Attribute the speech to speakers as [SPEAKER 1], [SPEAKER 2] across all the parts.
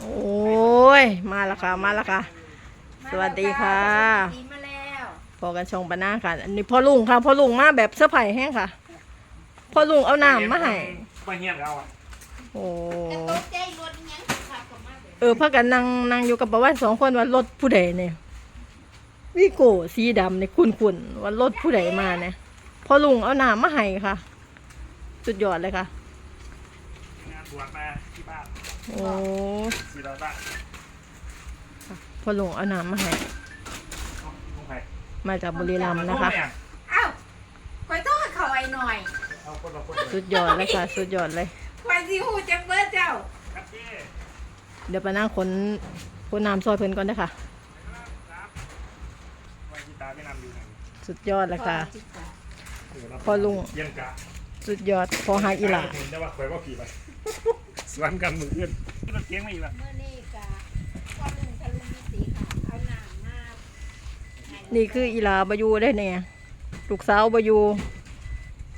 [SPEAKER 1] โอ้ย มาแล้วค่ะ มาแล้วค่ะ สวัสดีค่ะ
[SPEAKER 2] ดีมาแล้ว
[SPEAKER 1] พอกันชงปะหน้าค่ะ อันนี้พ่อลุงค่ะ พ่อลุงมาแบบเสื้อร์ไผ่แห้งค่ะ พ่อลุงเอาน้ำมาให้
[SPEAKER 3] มาเงียบแล้วอะ
[SPEAKER 1] โอ้
[SPEAKER 2] กระตกใจรถยังขับกลับมาเลย
[SPEAKER 1] เออพักกันนั่งนั่งอยู่กับประวันสองคนว่ารถผู้ใดเนี่ยวิโก้สีดำเนี่ยคุ้นๆว่ารถผู้ใดมาเนี่ยพ่อลุงเอาน้ำมาให้ค่ะ สุดยอดเลยค่ะ
[SPEAKER 3] งานบวชมาที่บ้าน
[SPEAKER 1] โอ้
[SPEAKER 3] สี่ร้อยบาท
[SPEAKER 1] พ่อลุงเอาน้ำมาให้
[SPEAKER 3] เอาลงไป
[SPEAKER 1] มาจากบุรีรัมย์นะคะ
[SPEAKER 2] เอ้าคอยต้องให้เขาไอ้หน่อย
[SPEAKER 3] เอาคนละคน
[SPEAKER 1] สุดยอดเลยค่ะสุดยอดเลย
[SPEAKER 2] คอยสิหูจักเบิร์เจ้า
[SPEAKER 3] ครับพี่
[SPEAKER 1] เดี๋ยวไปนั่งขนขนน้ำซอยเพิ่นก่อนนะคะ
[SPEAKER 3] วันที่ตาไม่นำอยู่ไหน
[SPEAKER 1] สุดยอดเลยค่ะ
[SPEAKER 3] เดี๋ยวเรา
[SPEAKER 1] พอลุง
[SPEAKER 3] เยี่ยมกะ
[SPEAKER 1] สุดยอดพอหาอีหลา
[SPEAKER 3] เห็นได้ว่าคอยว่าผีไป สวนกันมือขึ้นที่มันเกี้ยงไม่อีกละ
[SPEAKER 2] เมื่อนี่กะพ่อลุงทะลุมิติค่ะเอาหนามมาให้
[SPEAKER 1] นี่คืออีหลาบายูได้เนี่ยลูกสาวบายู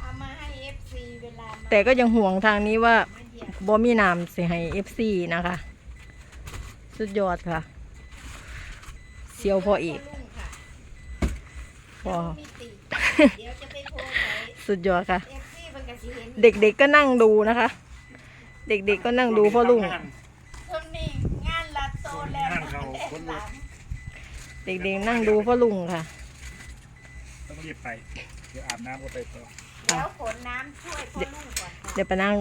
[SPEAKER 2] เอามาให้เอฟซีเวลามา
[SPEAKER 1] แต่ก็ยังห่วงทางนี้ว่า
[SPEAKER 2] มาเหยียบ
[SPEAKER 1] บ่มีน้ำสิให้เอฟซีนะคะ สุดยอดค่ะเซียวพออีก
[SPEAKER 2] พ่ลุงค่ะ
[SPEAKER 1] พอ
[SPEAKER 2] ทะลุมิติเดี๋ยวจะไปโพสต์
[SPEAKER 1] สุดยอดค่ะ
[SPEAKER 2] เอฟซีมันก็สิเห็น
[SPEAKER 1] เด็กๆก็นั่งดูนะคะ เด็กๆก็นั่งดูพ่อลุง
[SPEAKER 2] ช่วงนี้งานละโตแล้ว
[SPEAKER 3] งานเขาคนรถ
[SPEAKER 1] เด็กๆนั่งดูพ่อลุงค่ะ
[SPEAKER 3] ต้องรีบไป เดี๋ยวอาบน้ำก็ไปต่อ
[SPEAKER 2] เดี๋ยวขนน้ำช่วยพ่อลุงก่อนค่ะ
[SPEAKER 1] เดี๋ยวไปนั่ง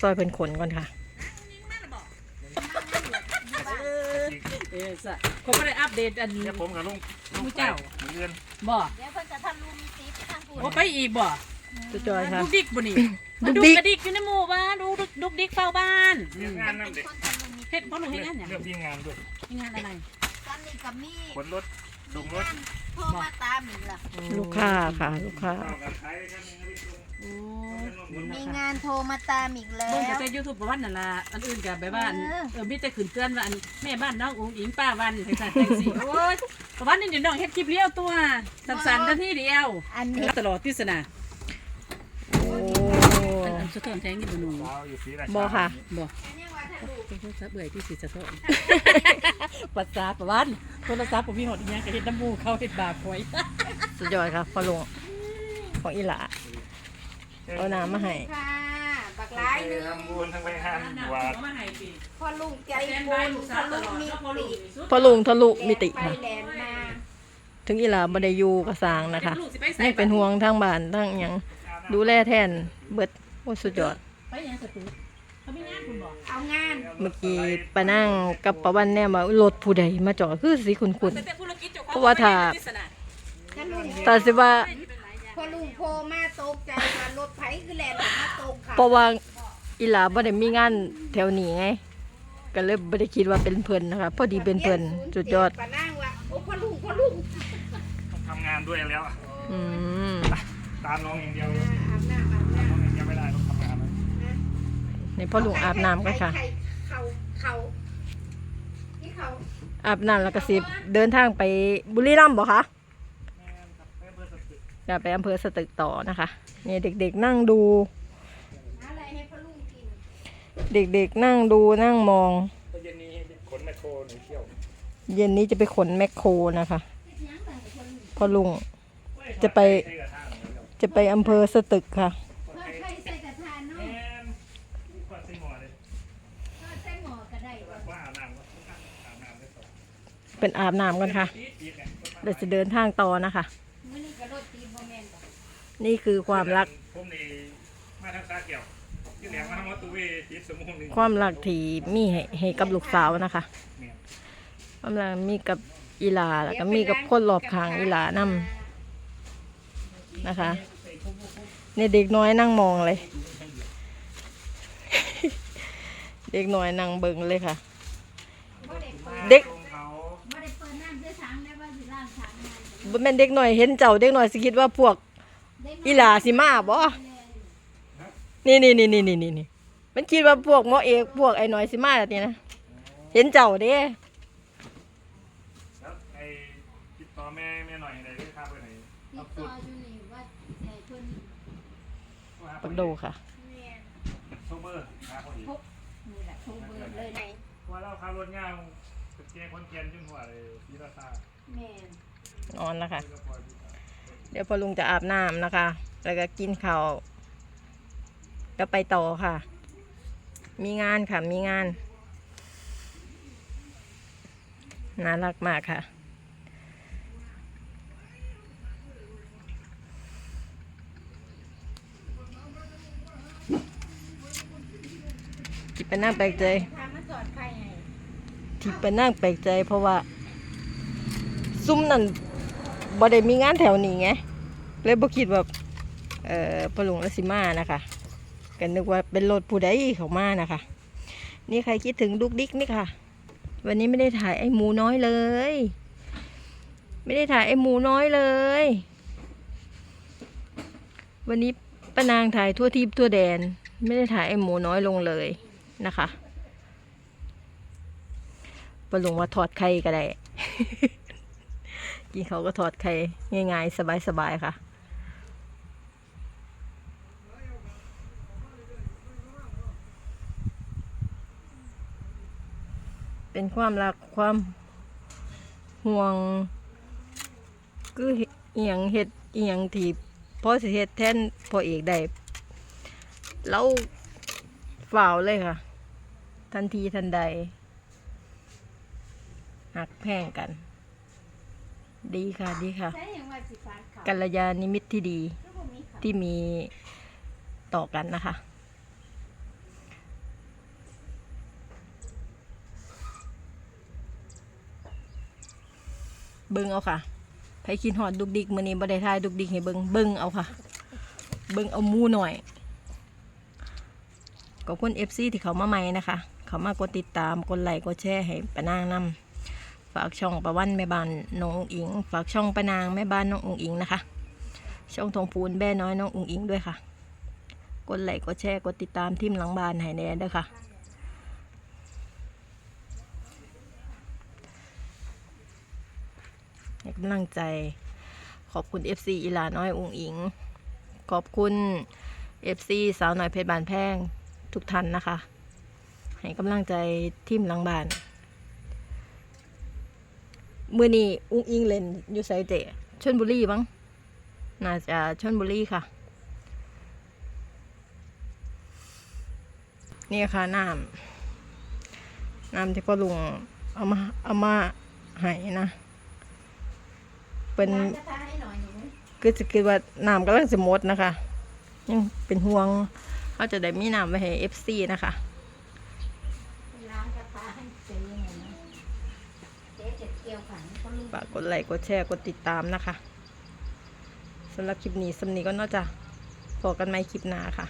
[SPEAKER 1] ซอยเพิ่นขนก่อนค่ะ
[SPEAKER 4] เออสะเขาไม่ได้อัปเดตอัน
[SPEAKER 3] เนี่ยผมกับลุงลุง
[SPEAKER 4] ผู้เจ้า
[SPEAKER 3] ไปมือเงิน
[SPEAKER 4] บ่
[SPEAKER 2] เดี๋ยวเพิ่นจะทำรูมิติทางพูด
[SPEAKER 4] ว่าไปอีกบ่
[SPEAKER 1] สุดยอดค่ะ
[SPEAKER 4] ดุกดิกบ่นี่
[SPEAKER 1] ดุ
[SPEAKER 4] มา
[SPEAKER 1] ก
[SPEAKER 4] ดู
[SPEAKER 1] ดิก
[SPEAKER 4] กระดิกอยู่ในหมู่บ้านดูดุกดุกดิกเฝ้าบ้าน
[SPEAKER 3] เรื่องงานนั่น
[SPEAKER 2] เป็น
[SPEAKER 3] เด็ก
[SPEAKER 2] คนทำรูมิติ
[SPEAKER 4] เฮ็ดพ่อหนูเฮ็ดงานหยัง
[SPEAKER 3] เรื่องที่งานด้วย
[SPEAKER 4] มีงานอะไร
[SPEAKER 2] ตอนนี้กับมี
[SPEAKER 3] ขนรถส่งรถ
[SPEAKER 2] โทรมาตามอีกล่ะ
[SPEAKER 1] ลูกค้าค่ะ ลูกค้า
[SPEAKER 3] เข้ากันขายกันนึงนะพี่ลุง
[SPEAKER 4] โอ้
[SPEAKER 2] มีงานโทรมาตามอีกแล้
[SPEAKER 4] เบิ่ง
[SPEAKER 2] ว
[SPEAKER 4] แต่ YouTube ประวัตินั่นล่ะอันอื่นก็แบบว่าอัน
[SPEAKER 2] เออ
[SPEAKER 4] เออมีแต่ขึ้นเตือนว่าอันแม่บ้านน้องอุ๋งอิงป้าวันจังซั่นจังซี่โอ้ยประวัตินี่เดี๋ยวน้องเฮ็ดคลิปเลี้ยวตัวสั้นๆนาทีเดียว
[SPEAKER 2] อันนี้
[SPEAKER 4] ตลอดที่สนะ
[SPEAKER 1] โอ้
[SPEAKER 4] อันอันสะท้อนแทงอยู่บ่หนู
[SPEAKER 3] เราอยู่สีราชา
[SPEAKER 1] บอค่ะ
[SPEAKER 4] บ่
[SPEAKER 2] อันนี้ว่าถ้าดู
[SPEAKER 4] โทรศัพท์เบื่อยที่สิสะท้อนปัสสาวะประวัติโทรศัพท์บ่มีหอดอีหยังก็เฮ็ดน้ำมูกเขาเฮ็ดบาปข่อย
[SPEAKER 1] สุดยอดค่ะพ่อลุงของอีหลาเอาน้ำมาให้
[SPEAKER 2] ค่ะบักหลายหนึง
[SPEAKER 3] ทำบุญทั้งไปห้ามบวช
[SPEAKER 2] พ่อลุงใจบุญทะลุมิติ
[SPEAKER 1] พ่อลุงทะลุมิติ
[SPEAKER 2] ไป
[SPEAKER 1] ค่ะ
[SPEAKER 2] แลนมา
[SPEAKER 1] ถึงอีหลาบ่ได้อยู่กระสร้างนะคะนี่เป็นห่วงทางบ้านทั้งหยัง ดูแลแทนเบิดโอ้สุดยอด
[SPEAKER 4] ไปยังสตูเขาไม่งานคุณบอก
[SPEAKER 2] เอางาน
[SPEAKER 1] เมื่อกี้ปานั่งกับปะวันแน่มารถผู้ใดมาจอดคือสิคุณคุณ
[SPEAKER 4] แต่ธุรกิจเจ้าของ
[SPEAKER 1] เพราะว่าถ้า
[SPEAKER 2] ถ้าลุง
[SPEAKER 1] แต่สิว่า
[SPEAKER 2] พ่อลุงโพมาตกใจว่ารถไผคือแลนมาตกค่ะ
[SPEAKER 1] เพราะว่าอีหลาบ่ได้มีงานแถวนี้ไงก็เลยบ่ได้คิดว่าเป็นเพิ่นนะคะพอดีเป็นเพิ่นสุดยอด
[SPEAKER 2] ปานั่งว่าโอ้พ่อลุงพ่อลุง
[SPEAKER 3] ต้องทำงานด้วยแล้วอะ
[SPEAKER 1] อืม
[SPEAKER 3] ตามน้องอย่างเดียวเลย
[SPEAKER 2] นี่
[SPEAKER 1] พ่อลุงอาบน้ำกันค่ะ
[SPEAKER 2] เขาเขาที่เขา
[SPEAKER 1] อาบน้ำแล้วก็สิเดินทางไปบุรีรัมย์บ่คะ
[SPEAKER 3] แม่ครับแม่เบอร์สติ
[SPEAKER 1] จะไปอำเภอสตึกต่อนะคะ นี่เด็กๆนั่งดู
[SPEAKER 2] อะไรให้พ่อลุงกิน
[SPEAKER 1] เด็กๆนั่งดูนั่งมอง
[SPEAKER 3] เย็นนี้ขนแมคโครหนูเที่ยว
[SPEAKER 1] เย็นนี้จะไปขนแมคโครนะคะพ่อลุงจะไปจะไปอำเภอสตึกค่ะ
[SPEAKER 2] เพื่อใครใส่กระทานเนาะ
[SPEAKER 3] แม่กวาดใส่หม้อเลย
[SPEAKER 2] เพื่อใส่หม้อก็ได้วะ
[SPEAKER 3] ว่าอาบน้ำก็อาบน้ำได้ต่อ
[SPEAKER 1] เป็นอาบน้ำกันค่ะ
[SPEAKER 3] เดี๋
[SPEAKER 1] ยวจะเดินทางต่อนะคะ
[SPEAKER 2] นี่
[SPEAKER 1] คือความรัก
[SPEAKER 3] ผมนี่มาทางซาเกี่ยวที่แหลมมาทางวัดตูเวติดสมุนนึ่
[SPEAKER 1] ความรักที่มีให้ให้กับลูกสาวนะคะความรักมีกับอีหลาแล้วก็มีกับคนรอบข้างอีหลานํนะคะเนี่ยเด็กน้อยนั่งมองเลย เด็กน้อยนั่งเบิ่งเลยค่ะ
[SPEAKER 2] เด็
[SPEAKER 1] ก
[SPEAKER 2] บ่
[SPEAKER 1] แม่นเด็กหน้อยเห็นเจ้าเด็กหน้อยสิคิดว่าพวกอีหลาสิมาบ่นี่นี่นี่นี่นี่นี่นี่มันคิดว่าพวกหมอเอกพวกไอ้หน้อยสิมาแบบนี้นะเห็นเจ้าเด้
[SPEAKER 3] แล้วไอ้ติดต่อแม่แม่หน่อยไหนได้ค่าไปไหน
[SPEAKER 2] ติดต่ออยู่นี่ว่าให้เพิ่น
[SPEAKER 1] ปักโดค่ะ
[SPEAKER 3] โเบอร์ค่าเขาอีก
[SPEAKER 2] นี่แหละโเบอร์เลยไหน
[SPEAKER 3] ว่าเราขับรถเงาเป็นเจ้คนเกียนจุ่มหัวเลยพีราซา
[SPEAKER 2] แม่ น
[SPEAKER 1] นอนแล้วค่ะ
[SPEAKER 3] แล้วก็ปล่อยพี่
[SPEAKER 1] เดี๋ยวพอลุงจะอาบน้ำนะคะ แล้วก็กินข้าวก็ไปต่อค่ะ มีงานค่ะมีงานน่ารักมากค่ะที่เป็นนั่งแปลกใจ
[SPEAKER 2] พามาสอนใครไง
[SPEAKER 1] ที่เป็นนั่งแปลกใจเพราะว่า ซุ้มนั่น บ่ได้มีงานแถวนี้ไงเลยบ่คิดว่าเอ่อพอหลวงรัสิมานะคะกันนึกว่าเป็นรถผู้ใดเขามานะคะ นี่ใครคิดถึงดุกดิกนี่ค่ะ วันนี้ไม่ได้ถ่ายไอ้หมูน้อยเลย ไม่ได้ถ่ายไอ้หมูน้อยเลย วันนี้ป้านางถ่ายทั่วทิพย์ทั่วแดน ไม่ได้ถ่ายไอ้หมูน้อยลงเลยนะคะปลุงว่าถอดไข่ก็ได้ กินเขาก็ถอดไข่ง่ายๆ สบายๆ ค่ะ เป็นความรักความห่วง คือเอียงเฮ็ดเอียงที่พอสิเฮ็ดแทนพอเอกได้ แล้วฝ่าวเลยค่ะ ทันทีทันใดหักแพงกัน ดีค่ะดีค่ะ
[SPEAKER 2] ใช่ยังว่าสิฟ้าเขา
[SPEAKER 1] กัลยาณมิตรที่ดี
[SPEAKER 2] ก็บ่มีเขา
[SPEAKER 1] ที่มีต่อกันนะคะ เบิ้งเอาค่ะไผคิดหอดดุกดิกมือนี้บ่ได้ทายดุกดิกให้เบิ้งเบิ้งเอาค่ะ เบิ้งเอาหมูหน่อยขอบคุณเอฟซีที่เขามาใหม่นะคะ เขามากดติดตาม กดไลค์ กดแชร์ให้ปะนางนำฝากช่องประวันแม่บ้านน้องอุงอิง ฝากช่องปะนางแม่บ้านน้องอุงอิงนะคะ ช่องทองพูนแบ่น้อยน้องอุงอิงด้วยค่ะ กดไลค์กดแชร์กดติดตามทีมหลังบานให้แน่ด้วยค่ะ ให้กำลังใจขอบคุณ FC อีลาน้อยอุงอิง ขอบคุณ FC สาวน้อยเพชรบานแพงทุกท่านนะคะ ให้กำลังใจทีมหลังบาน มือนี้อุ๋งอิงเล่นอยู่ไซเจชนบุรีบ้างน่าจะชนบุรีค่ะ นี่ค่ะน้ำน้ำที่พ่อลุงเอามาเอามาให้นะเป็น
[SPEAKER 2] ร้านกระทะให้หน่อยหนู
[SPEAKER 1] คือจะคิดว่าน้ำกำลังจะหมดนะคะยังเป็นห่วงเขาจะได้มีน้ำไว้ให้เอฟซีนะคะ
[SPEAKER 2] ร้านกระทะให้เจ๊ยังไงนะเจ๊เจ็ดเกียวขันเขาลูก
[SPEAKER 1] ฝากกดไลค์กดแชร์กดติดตามนะคะสำหรับคลิปนี้สำนีก็น่าจะพอกันไหมคลิปหน้าค่ะ